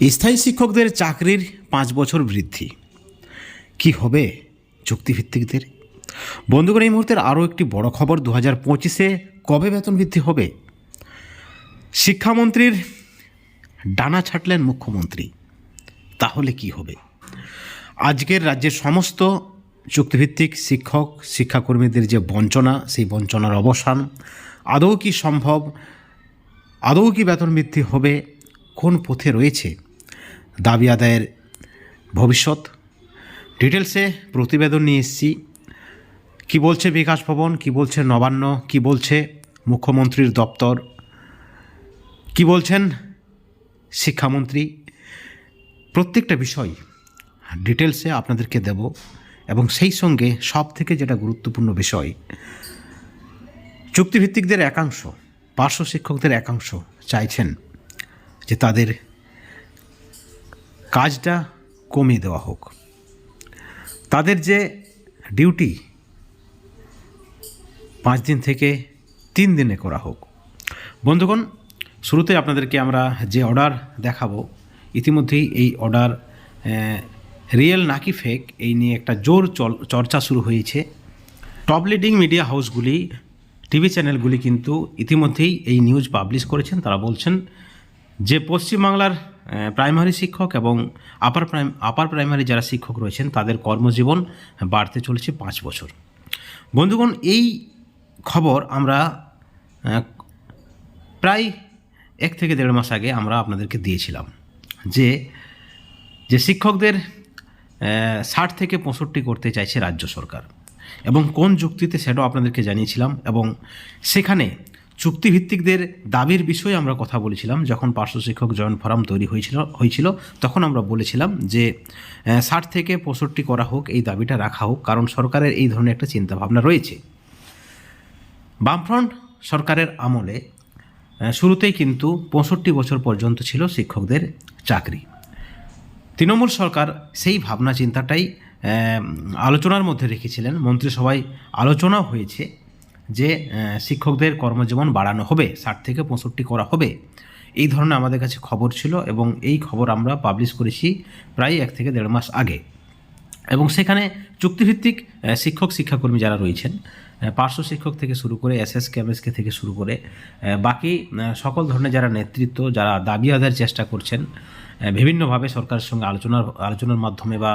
স্থায়ী শিক্ষকদের চাকরির পাঁচ বছর বৃদ্ধি। কি হবে চুক্তিভিত্তিকদের? বন্ধুগণ, এই মুহূর্তের আরও একটি বড় খবর দু হাজার পঁচিশে কবে বেতন বৃদ্ধি হবে? শিক্ষামন্ত্রীর ডানা ছাটলেন মুখ্যমন্ত্রী। তাহলে কি হবে? আজকের রাজ্যের সমস্ত চুক্তিভিত্তিক শিক্ষক, শিক্ষাকর্মীদের যে বঞ্চনা, সেই বঞ্চনার অবসান, আদৌ কি সম্ভব? আদৌ কি বেতন বৃদ্ধি হবে? কোন পথে রয়েছে দাবি আদায়ের ভবিষ্যৎ? ডিটেলসে প্রতিবেদন নিয়ে এসেছি। কী বলছে বিকাশ ভবন? কী বলছে নবান্ন? কী বলছে মুখ্যমন্ত্রীর দপ্তর? কি বলছেন শিক্ষামন্ত্রী? প্রত্যেকটা বিষয় ডিটেলসে আপনাদেরকে দেব এবং সেই সঙ্গে সব থেকে যেটা গুরুত্বপূর্ণ বিষয়, চুক্তিভিত্তিকদের একাংশ, পার্শ্ব শিক্ষকদের একাংশ চাইছেন যে তাদের কাজটা কমিয়ে দেওয়া হোক। তাদের যে ডিউটি পাঁচ দিন থেকে তিন দিনে করা হোক। বন্ধুগণ, শুরুতে আপনাদেরকে আমরা যে অর্ডার দেখাবো, ইতিমধ্যেই এই অর্ডার রিয়েল নাকি ফেক, এই নিয়ে একটা জোর চর্চা শুরু হয়েছে। টপ লিডিং মিডিয়া হাউসগুলি, টিভি চ্যানেলগুলি কিন্তু ইতিমধ্যেই এই নিউজ পাবলিশ করেছেন। তারা বলছেন যে পশ্চিমবাংলার প্রাইমারি শিক্ষক এবং আপার প্রাইম আপার প্রাইমারি যারা শিক্ষক রয়েছেন, তাদের কর্মজীবন বাড়তে চলেছে পাঁচ বছর। বন্ধুগণ, এই খবর আমরা প্রায় এক থেকে দেড় মাস আগে আমরা আপনাদেরকে দিয়েছিলাম যে যে শিক্ষকদের ষাট থেকে পঁয়ষট্টি করতে চাইছে রাজ্য সরকার। এবং কোন যুক্তিতে সেটাও আপনাদেরকে জানিয়েছিলাম এবং সেখানে চুক্তিভিত্তিকদের দাবির বিষয়ে আমরা কথা বলেছিলাম। যখন পার্শ্ব শিক্ষক জয়েন্ট ফোরাম তৈরি হয়েছিল হয়েছিল, তখন আমরা বলেছিলাম যে ষাট থেকে পঁয়ষট্টি করা হোক, এই দাবিটা রাখা হোক, কারণ সরকারের এই ধরনের একটা চিন্তাভাবনা রয়েছে। বামফ্রন্ট সরকারের আমলে শুরুতেই কিন্তু পঁয়ষট্টি বছর পর্যন্ত ছিল শিক্ষকদের চাকরি। তৃণমূল সরকার সেই ভাবনা চিন্তাটাই আলোচনার মধ্যে রেখেছিলেন। মন্ত্রিসভায় আলোচনাও হয়েছে। যে শিক্ষকদের কর্মজীবন বাড়ানো হবে, ষাট থেকে পঁয়ষট্টি করা হবে, এই ধরনের আমাদের কাছে খবর ছিল এবং এই খবর আমরা পাবলিশ করেছি প্রায় এক থেকে দেড় মাস আগে। এবং সেখানে চুক্তিভিত্তিক শিক্ষক শিক্ষাকর্মী যারা রয়েছেন পার্শ্ব শিক্ষক থেকে শুরু করে এস এস কেমএসকে থেকে শুরু করে বাকি সকল ধরনের যারা নেতৃত্ব, যারা দাবি আদায়ের চেষ্টা করছেন বিভিন্নভাবে সরকারের সঙ্গে আলোচনার আলোচনার মাধ্যমে বা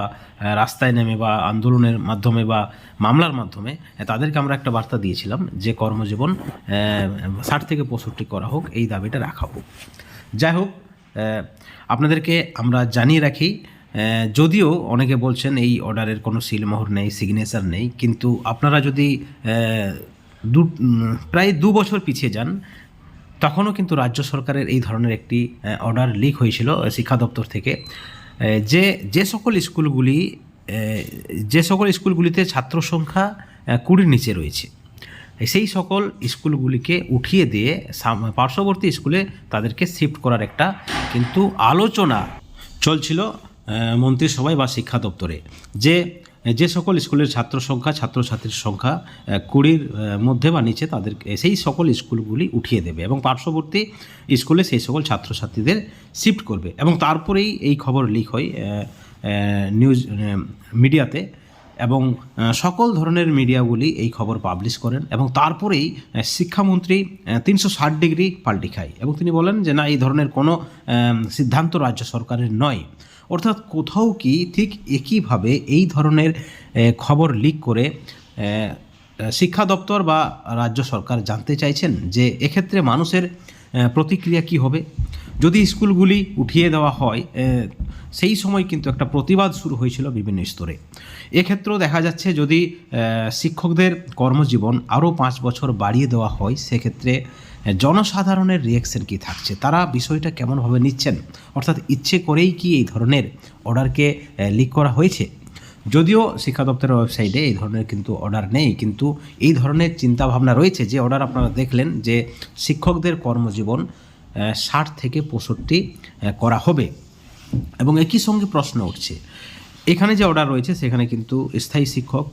রাস্তায় নেমে বা, আন্দোলনের মাধ্যমে বা, মামলার মাধ্যমে তাদেরকে আমরা একটা বার্তা দিয়েছিলাম যে কর্মজীবন ষাট থেকে পঁয়ষট্টি করা হোক, এই দাবিটা রাখা হোক। যাই হোক আপনাদেরকে আমরা জানিয়ে রাখি যদিও অনেকে বলছেন এই অর্ডারের কোনো সিলমোহর নেই, সিগনেচার নেই, কিন্তু আপনারা যদি দু প্রায় দু বছর পিছিয়ে যান তখনও কিন্তু রাজ্য সরকারের এই ধরনের একটি অর্ডার লিক হয়েছিল শিক্ষা দপ্তর থেকে। যে যে সকল স্কুলগুলি যে সকল স্কুলগুলিতে ছাত্র সংখ্যা কুড়ির নিচে রয়েছে, সেই সকল স্কুলগুলিকে উঠিয়ে দিয়ে পার্শ্ববর্তী স্কুলে তাদেরকে শিফট করার একটা কিন্তু আলোচনা চলছিল মন্ত্রিসভায় বা শিক্ষা দপ্তরে। যে যে সকল স্কুলের ছাত্র সংখ্যা, ছাত্রছাত্রীর সংখ্যা কুড়ির মধ্যে বা নিচে তাদেরকে সেই সকল স্কুলগুলি উঠিয়ে দেবে এবং পার্শ্ববর্তী স্কুলে সেই সকল ছাত্রছাত্রীদের শিফট করবে এবং তারপরেই এই খবর লিক হয় নিউজ মিডিয়াতে এবং সকল ধরনের মিডিয়াগুলি এই খবর পাবলিশ করেন এবং তারপরেই শিক্ষামন্ত্রী তিনশো ষাট ডিগ্রি পাল্টি খায় এবং তিনি বলেন যে না, এই ধরনের কোনো সিদ্ধান্ত রাজ্য সরকারের নয়। অর্থাৎ কোথাও কি ঠিক একইভাবে এই ধরনের খবর লিক করে শিক্ষা দপ্তর বা রাজ্য সরকার জানতে চাইছেন যে এক্ষেত্রে মানুষের প্রতিক্রিয়া কি হবে? যদি স্কুলগুলি উঠিয়ে দেওয়া হয় সেই সময় কিন্তু একটা প্রতিবাদ শুরু হয়েছিল বিভিন্ন স্তরে। এক্ষেত্রেও দেখা যাচ্ছে যদি শিক্ষকদের কর্মজীবন আরও পাঁচ বছর বাড়িয়ে দেওয়া হয়, সেক্ষেত্রে জনসাধারণের রিয়াকশন কী থাকছে? তারা বিষয়টা কেমনভাবে নিচ্ছেন? অর্থাৎ ইচ্ছে করেই কি এই ধরনের অর্ডারকে লিক করা হয়েছে? যদিও শিক্ষা দপ্তরের ওয়েবসাইটে এই ধরনের কিন্তু অর্ডার নেই, কিন্তু এই ধরনের চিন্তাভাবনা রয়েছে যে অর্ডার আপনারা দেখলেন যে শিক্ষকদের কর্মজীবন ষাট থেকে পঁয়ষট্টি করা হবে। এবং একই সঙ্গে প্রশ্ন উঠছে, এখানে যে অর্ডার রয়েছে সেখানে কিন্তু স্থায়ী শিক্ষক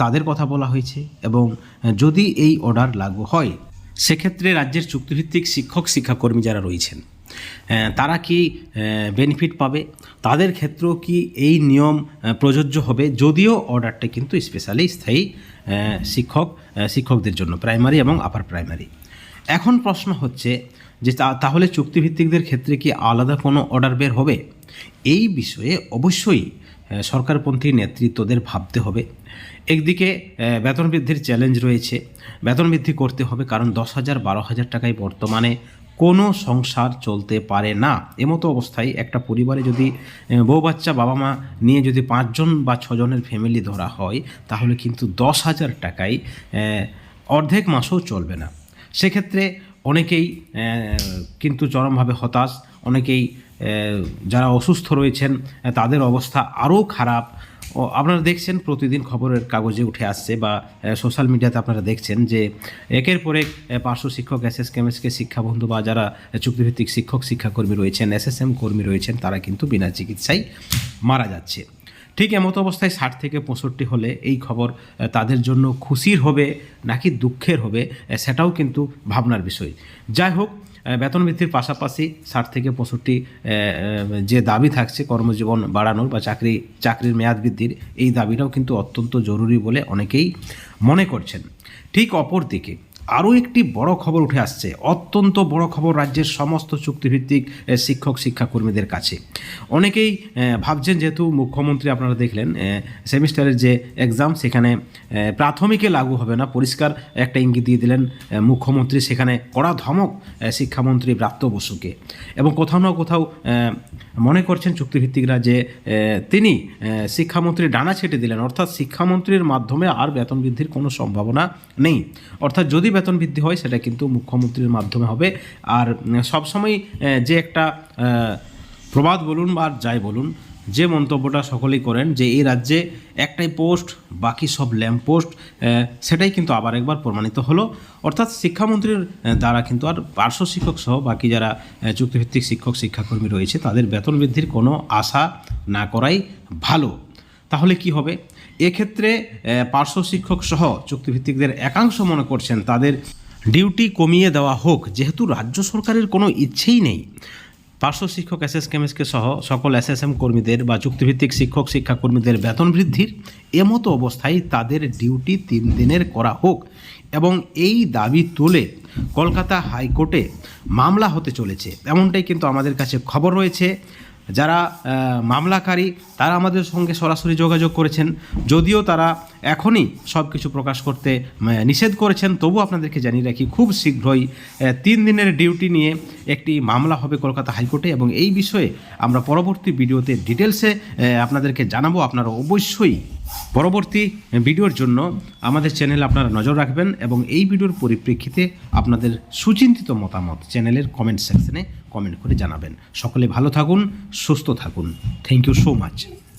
তাদের কথা বলা হয়েছে এবং যদি এই অর্ডার লাগু হয়, সেক্ষেত্রে রাজ্যের চুক্তিভিত্তিক শিক্ষক, শিক্ষাকর্মী যারা রয়েছেন তারা কি বেনিফিট পাবে? তাদের ক্ষেত্রেও কি এই নিয়ম প্রযোজ্য হবে? যদিও অর্ডারটা কিন্তু স্পেশালি স্থায়ী শিক্ষক শিক্ষকদের জন্য প্রাইমারি এবং আপার প্রাইমারি এখন প্রশ্ন হচ্ছে যে তাহলে চুক্তিভিত্তিকদের ক্ষেত্রে কি আলাদা কোনো অর্ডার বের হবে? এই বিষয়ে অবশ্যই সরকারপন্থী নেতৃত্বদের ভাবতে হবে। একদিকে বেতন বৃদ্ধির চ্যালেঞ্জ রয়েছে। বেতন বৃদ্ধি করতে হবে কারণ দশ হাজার বারো হাজার টাকায় বর্তমানে কোনো সংসার চলতে পারে না। এমতো অবস্থায় একটা পরিবারে যদি বউ বাচ্চা, বাবা মা নিয়ে যদি পাঁচজন বা ছজনের ফ্যামিলি ধরা হয়, তাহলে কিন্তু দশ হাজার টাকায় অর্ধেক মাসও চলবে না। সেক্ষেত্রে অনেকেই কিন্তু চরমভাবে হতাশ। অনেকেই যারা অসুস্থ রয়েছেন তাদের অবস্থা আরও খারাপ। ও, আপনারা দেখছেন প্রতিদিন খবরের কাগজে উঠে আসছে বা সোশ্যাল মিডিয়াতে আপনারা দেখছেন যে, একের পর এক পার্শ্ব শিক্ষক এস এস কেমএসকে শিক্ষাবন্ধু বা যারা চুক্তিভিত্তিক শিক্ষক, শিক্ষাকর্মী রয়েছেন এস এস এম কর্মী রয়েছেন, তারা কিন্তু বিনা চিকিৎসায় মারা যাচ্ছে। ঠিক এমতো অবস্থায় ষাট থেকে পঁয়ষট্টি হলে এই খবর তাদের জন্য খুশির হবে নাকি দুঃখের হবে সেটাও কিন্তু ভাবনার বিষয়। যাই হোক বেতন বৃদ্ধির পাশাপাশি ষাট থেকে পঁয়ষট্টি যে দাবি থাকছে কর্মজীবন বাড়ানোর বা চাকরি, চাকরির মেয়াদ বৃদ্ধির, এই দাবিটাও কিন্তু অত্যন্ত জরুরি বলে অনেকেই মনে করছেন। ঠিক অপর দিকে আরও একটি বড় খবর উঠে আসছে। অত্যন্ত বড় খবর রাজ্যের সমস্ত চুক্তিভিত্তিক শিক্ষক, শিক্ষাকর্মীদের কাছে। অনেকেই ভাবছেন যেহেতু মুখ্যমন্ত্রী আপনারা দেখলেন সেমিস্টারের যে এক্সাম সেখানে প্রাথমিকে লাগু হবে না। পরিষ্কার একটা ইঙ্গিত দিয়ে দিলেন মুখ্যমন্ত্রী। সেখানে কড়া ধমক শিক্ষামন্ত্রী ব্রাত্য বসুকে। এবং কোথাও না কোথাও মনে করছেন চুক্তিভিত্তিকরা যে তিনি শিক্ষামন্ত্রীর শিক্ষামন্ত্রী ডানা ছেটে দিলেন। অর্থাৎ শিক্ষামন্ত্রীর মাধ্যমে আর বেতন বৃদ্ধির কোনো সম্ভাবনা নেই। অর্থাৎ যদি বেতন বৃদ্ধি হয়, সেটা কিন্তু মুখ্যমন্ত্রীর মাধ্যমে হবে। আর সবসময় যে একটা প্রবাদ বলুন বা যাই বলুন যে মন্তব্যটা সকলেই করেন যে এই রাজ্যে একটাই পোস্ট, বাকি সব ল্যাম্প পোস্ট সেটাই কিন্তু আবার একবার প্রমাণিত হলো। অর্থাৎ শিক্ষামন্ত্রীর দ্বারা কিন্তু আর পার্শ্ব শিক্ষক সহ বাকি যারা চুক্তিভিত্তিক শিক্ষক, শিক্ষাকর্মী রয়েছে, তাদের বেতন বৃদ্ধির কোনো আশা না করাই ভালো। তাহলে কি হবে? এক্ষেত্রে পার্শ্ব শিক্ষক সহ চুক্তিভিত্তিকদের একাংশ মনে করছেন তাদের ডিউটি কমিয়ে দেওয়া হোক, যেহেতু রাজ্য সরকারের কোনো ইচ্ছেই নেই। পার্শ্ব শিক্ষক এস এস কেমএসকে সহ সকল এস এস এম কর্মীদের বা চুক্তিভিত্তিক শিক্ষক, শিক্ষাকর্মীদের বেতন বৃদ্ধির এমতো অবস্থায় তাদের ডিউটি তিন দিনের করা হোক এবং এই দাবি তুলে কলকাতা হাইকোর্টে মামলা হতে চলেছে। এমনটাই কিন্তু আমাদের কাছে খবর রয়েছে। যারা মামলাকারী, তারা আমাদের সঙ্গে সরাসরি যোগাযোগ করেছেন। যদিও তারা এখনই সব কিছু প্রকাশ করতে নিষেধ করেছেন তবু আপনাদেরকে জানিয়ে রাখি, খুব শীঘ্রই তিন দিনের ডিউটি নিয়ে একটি মামলা হবে কলকাতা হাইকোর্টে এবং এই বিষয়ে আমরা পরবর্তী ভিডিওতে ডিটেলসে আপনাদেরকে জানাব। আপনারা অবশ্যই পরবর্তী ভিডিওর জন্য আমাদের চ্যানেলে আপনারা নজর রাখবেন এবং এই ভিডিওর পরিপ্রেক্ষিতে আপনাদের সুচিন্তিত মতামত চ্যানেলের কমেন্ট সেকশনে কমেন্ট করে জানাবেন। সকলে ভালো থাকুন, সুস্থ থাকুন। Thank you so much